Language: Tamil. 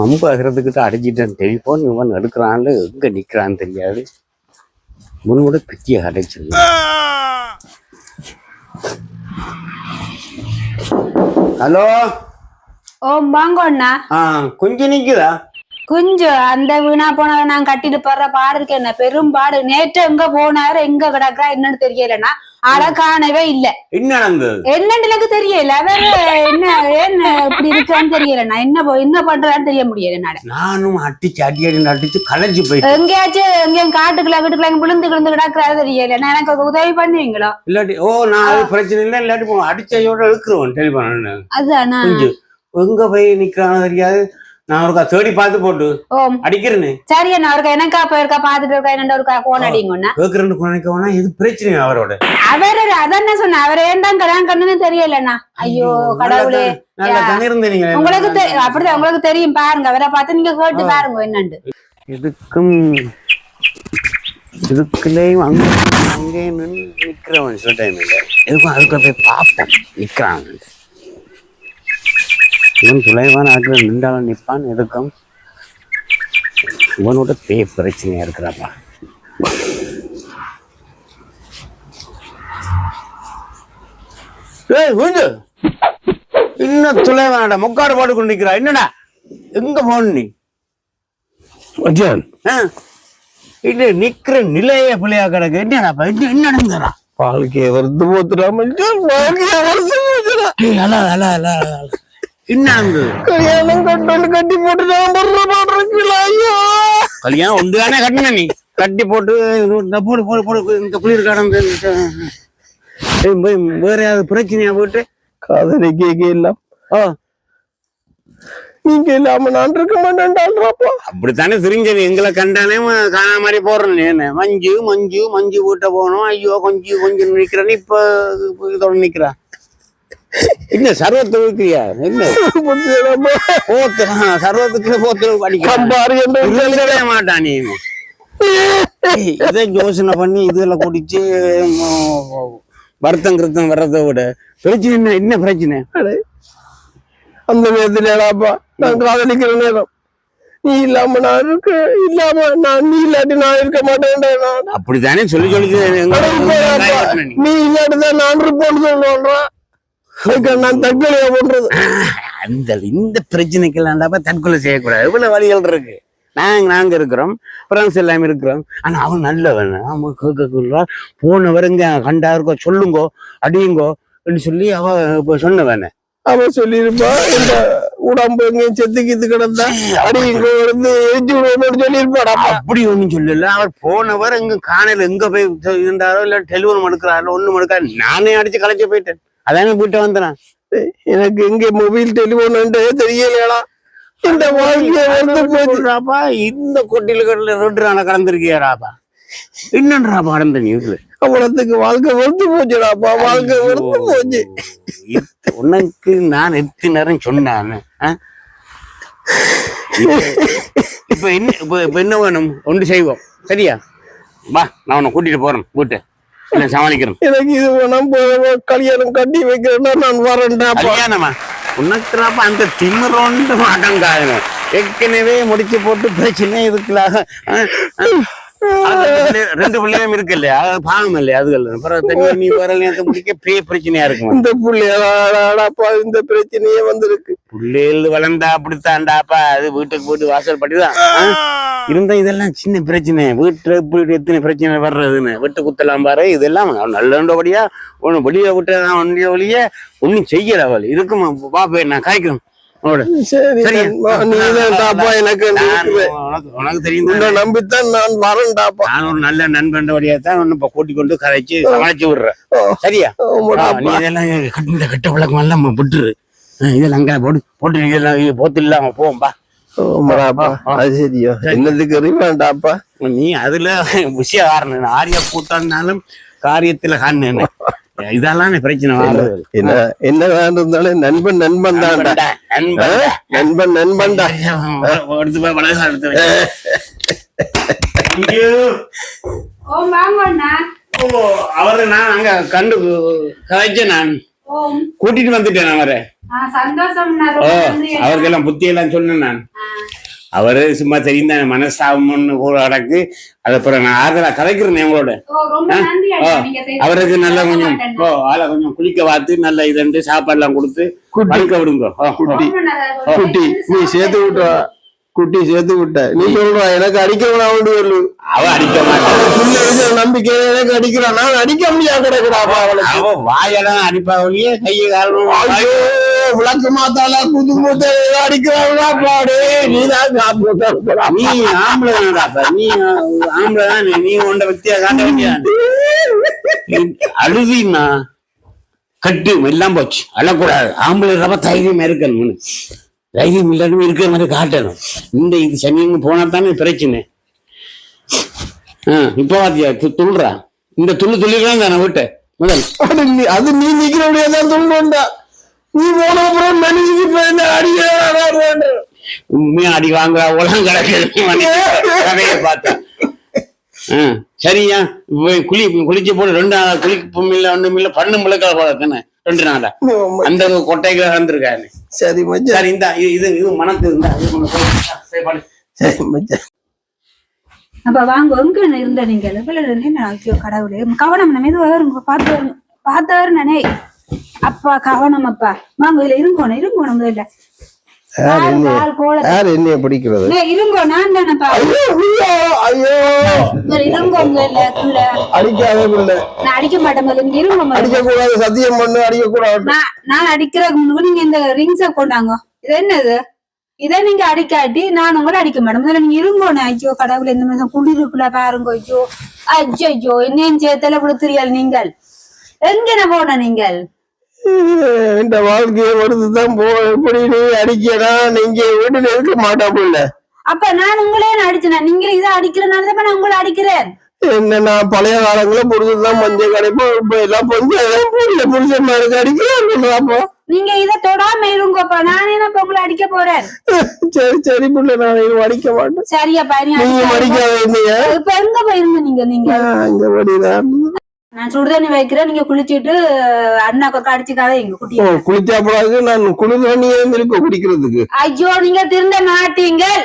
அம்பாகிறதுக்கிட்ட அடைச்சிட்டேன் டெலிஃபோன் இவன் எடுக்கிறான்ல எங்க நிக்கிறான்னு தெரியாது. முன்னோட பிச்சியை அடைச்சிருந்தேன் ஹலோ? ஓ வாங்கண்ணா ஆ கொஞ்சம் நிக்குதா? கொஞ்சம் அந்த வீணா போனதை நான் கட்டிட்டு போடுற பாடு இருக்கேன் பெரும் பாடு நேற்று எங்க போனாரு எங்க கிடக்குறா என்னன்னு தெரியலண்ணா. காணவே இல்ல. என்ன நடந்தது? என்னன்னு எனக்கு தெரியல. வேற என்ன என்ன இப்படி இருக்கான்னு தெரியலண்ணா. என்ன போ- என்ன பண்றான்னு தெரிய முடியல என்னால. நானும் அடிச்சு அடி அடி அடிச்சு கலைஞ்சு போயிட்டேன். எங்கேயாச்சும் எங்கேயும் காட்டுக்குள்ள வீட்டுக்குள்ள எங்க விழுந்து விழுந்து கிடக்குறாரு தெரியல. நான் எனக்கு உதவி பண்ணுவீங்களோ? இல்லாட்டி ஓ நான் அது பிரச்சனை இல்லை இல்லாட்டி அடிச்சையோட அதுதானா? கொஞ்சம். எங்க போய் நிக்கிறான்னு தெரியாது. நான் ஒருக்கா தேடி பார்த்து போட்டு ஓ அடிக்கிறேன்னு சரி அண்ணா ஒருக்கா எனக்கா போயிருக்கா பாத்துட்டு இருக்கா? என்னண்டா ஒருக்கா போன் அடிங்கண்ணா கேட்கறேன்னு குறைக்கவனா இது பிரச்சனை அவரோட. அவர் அதான் சொன்ன அவர் ஏன்டா கல்யாணம் கண்ணுன்னு தெரியலண்ணா? ஐயோ கடவுளே. உங்களுக்கு அப்படிதான் உங்களுக்கு தெரியும் பாருங்க அவரை பார்த்து நீங்க கேட்டு பாருங்க என்னண்டு இதுக்கும் இதுக்குள்ளேயும் அங்கே அங்கே நின்று நிற்கிறவன் சில டைம் இல்லை எதுக்கும் அதுக்கு போய் பார்ப்போம் நிற்கிறான் இவன் துளைவான ஆட்கள் நின்றாலும் நிற்பான் எதுக்கும்? இவனோட பே பிரச்சனையா இருக்கிறாப்பா. ஏய் கொஞ்சம் இன்னும் துளைவானடா முக்காடு போட்டு கொண்டு நிற்கிறா என்னடா? எங்க போன நீ. இது நிக்கிற நிலைய பிள்ளையா கிடக்கு. என்னடா என்ன என்ன நடந்தடா வாழ்க்கைய வருது போத்துடா மச்சான். வாழ்க்கைய வருது அல அல அல அல. கல்யாணம் கட்டோன்னு கட்டி போட்டு நான் படுற பாடுறீங்களா ஐயோ கல்யாணம் ஒன்று தானே கட்டின நீ கட்டி போட்டு இந்த போடு போடு போடு இந்த குளிர் போய் வேற ஏதாவது பிரச்சனையா போட்டு காதலி கேட்க எல்லாம் ஓ நீங்க இல்லாம நான் இருக்க மாட்டேன்டான்றப்பா அப்படித்தானே தெரிஞ்சது எங்களை கண்டானே காணா மாதிரி என்ன மஞ்சு மஞ்சு மஞ்சு வீட்டை போகணும் ஐயோ கொஞ்சம் கொஞ்சம் நிக்கிறேன்னு இப்ப இதோட நிக்கிறா என்ன சர்வத்தை வைக்கிறியா என்ன? போத்து ஆ, சர்வத்துக்கு போத்து அடிக்க மாட்டான் நீ. இதை யோசனை பண்ணி இதுல குடிச்சு வருத்தம் கிருத்தம் வர்றதை விட பிரச்சனை என்ன என்ன பிரச்சனை? அந்த நேரத்துலடாப்பா நான் காதலிக்கிற நேரம். நீ இல்லாம நான் இருக்க இல்லாம நான் நீ இல்லாட்டி நான் இருக்க மாட்டேன்டா நான். அப்படித்தானே சொல்லி சொல்லி நீ. நீ இல்லாட்டிதான் நான் இருப்பேன்னு சொல்லுவான் நான் தற்கொலையா பண்றது அந்த இந்த பிரச்சனைக்கெல்லாம்டாப்பா தற்கொலை செய்யக்கூடாது. இவ்வளவு வழிகள் இருக்கு. நாங்க நாங்க இருக்கிறோம். ஃப்ரெண்ட்ஸ் எல்லாம் இருக்கிறோம். ஆனா அவன் நல்லவன். அவன் கேட்க போனவருங்க கண்டா இருக்கோ சொல்லுங்கோ அடியுங்கோ அப்படின்னு சொல்லி அவ இப்ப சொன்னவன. அவன் சொல்லியிருப்பா இந்த உடம்பு எங்கேயும் செத்து கித்து கிடந்தா அடி இங்க வந்து எரிச்சு விடுவோம்னு சொல்லியிருப்பாடாப்பா அப்படி ஒண்ணும் சொல்லல. அவர் போனவர் எங்க காணையில எங்க போய் இருந்தாரோ இல்ல டெலிஃபோன் மடுக்கிறாரோ ஒண்ணு மடுக்காரு நானே அடிச்சு கலைச்சு போயிட்டேன். அதானே வீட்டை வந்தேன்? எனக்கு எங்க மொபைல் டெலிபோன் தெரியலையாடா. இந்த வாழ்க்கைய வந்து போச்சு. ராப்பா இந்த கொட்டில கடல ரெண்டு நாள கடந்திருக்கியாராப்பா என்னன்றாப்பா கடந்த நீ இதுல அவ்வளவுக்கு வாழ்க்கை வெறுத்து போச்சுடாப்பா. வாழ்க்கை வெறுத்து போச்சு. உனக்கு நான் எத்தனை நேரம் சொன்னானு? இப்ப என்ன இப்ப இப்ப என்ன வேணும்? ஒன்று செய்வோம். சரியா? வா நான் உன்னை கூட்டிட்டு போறேன். வீட்டு இல்லை சமாளிக்கிறேன் எனக்கு இது வேணாம் கல்யாணம் கட்டி வைக்கிறேன்னா நான் வரேன்டாப்பா கல்யாணமா? உனக்குறாப்ப அந்த திமிரோண்டு மாட்டங்காயன ஏற்கனவே முடிச்சு போட்டு பிரச்சனை பிள்ளை- ரெண்டு பிள்ளையும் இருக்கு இல்லையா பாவம் இல்லையா அதுகள் அப்புறம் தண்ணி நீ வரல முடிக்க பெரிய பிரச்சனையா இருக்குமா? இந்த புள்ளையாடாப்பா இந்த பிரச்சனையே வந்திருக்கு. பிள்ளைகள் வளர்ந்தா அப்படித்தான்டாப்பா. அது வீட்டுக்கு போட்டு வாசல் படிதான் இருந்தா இதெல்லாம் சின்ன பிரச்சனை. வீட்டுல இப்படி எத்தனை பிரச்சனை வர்றதுன்னு. விட்டு குத்தலாம் பாரு இதெல்லாம் நல்லபடியா ஒண்ணு வெளியே விட்டு ஒன்றிய வழிய ஒண்ணும் செய்யல அவள். இருக்குமா? பாப்பே நான் காய்க்கிறேன் எனக்கு நான் தானே? நம்பித்தான் நான் ஒரு நல்ல நண்பன் வழியா தான் ஒன்னு இப்ப கூட்டி கொண்டு கதைச்சு சமாளிச்சு விடுறேன். சரியா? நீ. இதெல்லாம் கட்ட- கட்ட விளக்கம் எல்லாம் விட்டுரு. இதெல்லாம் அங்க போட்டு போட்டு இதெல்லாம் போத்து இல்லாம சரியோ. என்னதுக்கு நீ அதுல விஷயக்காரன் ஆரிய கூட்டானாலும் காரியத்துல காரணம் இதெல்லாம் பிரச்சனை என்ன என்னதான் இருந்தாலும் நண்பன் நண்பன் தான்டா நண்பன். நண்பன் நண்பன்டா எடுத்து போய் எடுத்து அவரு நான் அங்க கண்டு கதைச்சேன் நான். கூட்டிட்டு வந்துட்டேன் அவரை. சந்தோஷம் ஓ அவருக்கெல்லாம் புத்தி எல்லாம் சொன்னேன் நான். அவரு சும்மா தெரியும் தானே மனசாபம்னு கூட அடக்கு. அது அப்புறம் நான் ஆறுதலா கதைக்கிறேன் உங்களோட. அவருக்கு நல்லா கொஞ்சம் ஓ ஆளை கொஞ்சம் குளிக்க பார்த்து நல்ல இதண்டு சாப்பாடுலாம் கொடுத்து குட்டி. படுக்க விடுங்க. குட்டி. குட்டி. நீ சேர்த்து விட்ட குட்டி சேர்த்து விட்ட. நீ சொல்ற எனக்கு அடிக்க வேணாம் சொல்லு அவ அடிக்க மாட்டான் நம்பிக்கை எனக்கு அடிக்கிறான். நான் அடிக்க முடியாது கிடக்குறாப்பா அவளுக்கு அவ வாயெல்லாம் அடிப்பா கையை காரணம் ஐயோ. விளக்கு மாத்தால புது புது அடிக்கிறாங்களா பாடு நீ தான் காப்பு நீ ஆம்பளை தானடாப்பா நீ ஆம்பளை தான். நீ உண்ட வத்தியா காட்ட அழுதின்னா கட்டு எல்லாம் போச்சு. அழக்கூடாது. ஆம்பளை ரொம்ப தைரியம் இருக்கணும் தைரியம் இல்லாமல் இருக்கிற மாதிரி காட்டணும். இந்த இது சனியங்க போனா தானே பிரச்சனை. ஆ இப்போ பாத்தியா துள்ளுறா இந்த துள்ளு துள்ளிக்கலாம் தானே விட்ட முதல். அது நீ நிக்கிறபடியா தான் சொல்லுண்டா நீ போன அப்புறம் மனுஷிக்கு இப்ப என்ன அடிக்கிறான் உண்மையா அடி வாங்குறா உலகம் கிடக்குது கதையை பார்த்தா. ஆ, சரியா? குளி குளிச்சு போட்டு ரெண்டு நாளா குளிப்பும் இல்ல ஒண்ணும் இல்ல பண்ணு முழுக்க போல ரெண்டு நாளா. அந்த கொட்டைகளை வந்திருக்காரு சரி மச்சான். சரி இந்த இது இது மனத்து இருந்தா அப்ப வாங்க எங்க இருந்த நீங்க? நான் ஐயோ கடவுளே? கவனம் நம்ம எதுவும் வருங்க பார்த்து வருங்க பார்த்து வருணனே அப்பா கவனம் அப்பா. வாங்க இதுல இருங்கோணும் இருங்கோணும் முதல்ல. யார் என்னைய பிடிக்கிறது? இருங்கோ நான் தானப்பா. ஐயோ இருங்கோ முதல்ல அடிக்காத நான் அடிக்க மாட்டேன் முதல்ல இருங்க அடிக்க கூடாது சத்தியம் பண்ணு அடிக்க கூடாது நான் அடிக்கிறதுக்கு முன்னாடி நீங்க இந்த ரிங்ஸ கொண்டாங்க. இது என்னது? இதை நீங்க அடிக்காட்டி நான் உங்களை அடிக்க மாட்டேன். முதல்ல நீங்க இருங்கோண்ணே ஐயோ கடவுள் இந்த மாதிரி குளிருக்குள்ள பாருங்க ஐயோ. ஐயோ என்னையும் சேர்த்தல கொடுத்துறியால் நீங்கள். எங்கன போன நீங்கள்? இந்த வாழ்க்கையை வருதுதான் போ எப்படி நீ அடிக்கடா நீங்க வீட்டுல இருக்க மாட்டா பிள்ளை அப்ப நான் உங்களே அடிச்சேன்? நீங்களே இதை அடிக்கிறனால தான் நான் உங்களை அடிக்கிறேன்? என்ன நான் பழைய காலங்கள புரிஞ்சுதான் மஞ்சள் கிடைப்போம் இப்ப எல்லாம் கொஞ்சம் புரியல. புரிஞ்ச மாதிரி அடிக்கிறாப்போ நீங்க இதை தொடாம இருங்கப்பா. நானே இப்ப உங்களை அடிக்க போறேன்? சரி சரி பிள்ளை நான் இனி அடிக்க மாட்டேன். சரியாப்பா நீங்க அடிக்காத. இப்ப எங்க போயிருந்த நீங்க? நீங்க நான் அங்க படிதான் நான் சுடுதண்ணி வைக்கிறேன். நீங்க குளிச்சிட்டு அண்ணா கொக்கா அடிச்சுக்காத எங்க குட்டி குளிச்சா பிறகு நான் குளிர் தண்ணியே இருக்க குடிக்கிறதுக்கு. ஐயோ நீங்க திருந்த மாட்டீங்கள்